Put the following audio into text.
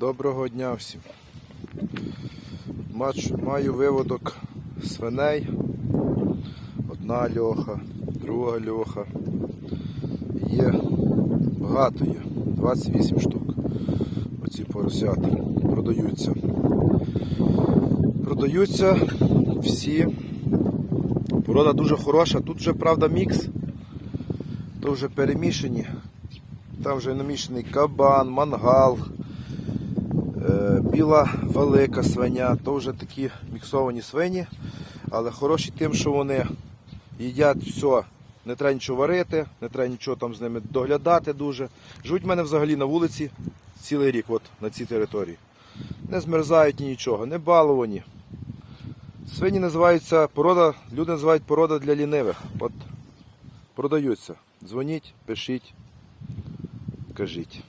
Доброго дня всім. Маю виводок свиней. Одна льоха, друга льоха. Є багато є. 28 штук. Оці поросята продаються. Продаються всі. Порода дуже хороша. Тут вже, правда, мікс. То вже перемішані. Там вже намішаний кабан, мангал, біла велика свиня, то вже такі міксовані свині, але хороші тим, що вони їдять все, не треба нічого варити, не треба нічого там з ними доглядати дуже. Живуть в мене взагалі на вулиці цілий рік, от на цій території. Не змерзають ні нічого, не баловані. Свині називаються порода, люди називають порода для лінивих. От продаються. Дзвоніть, пишіть, кажіть.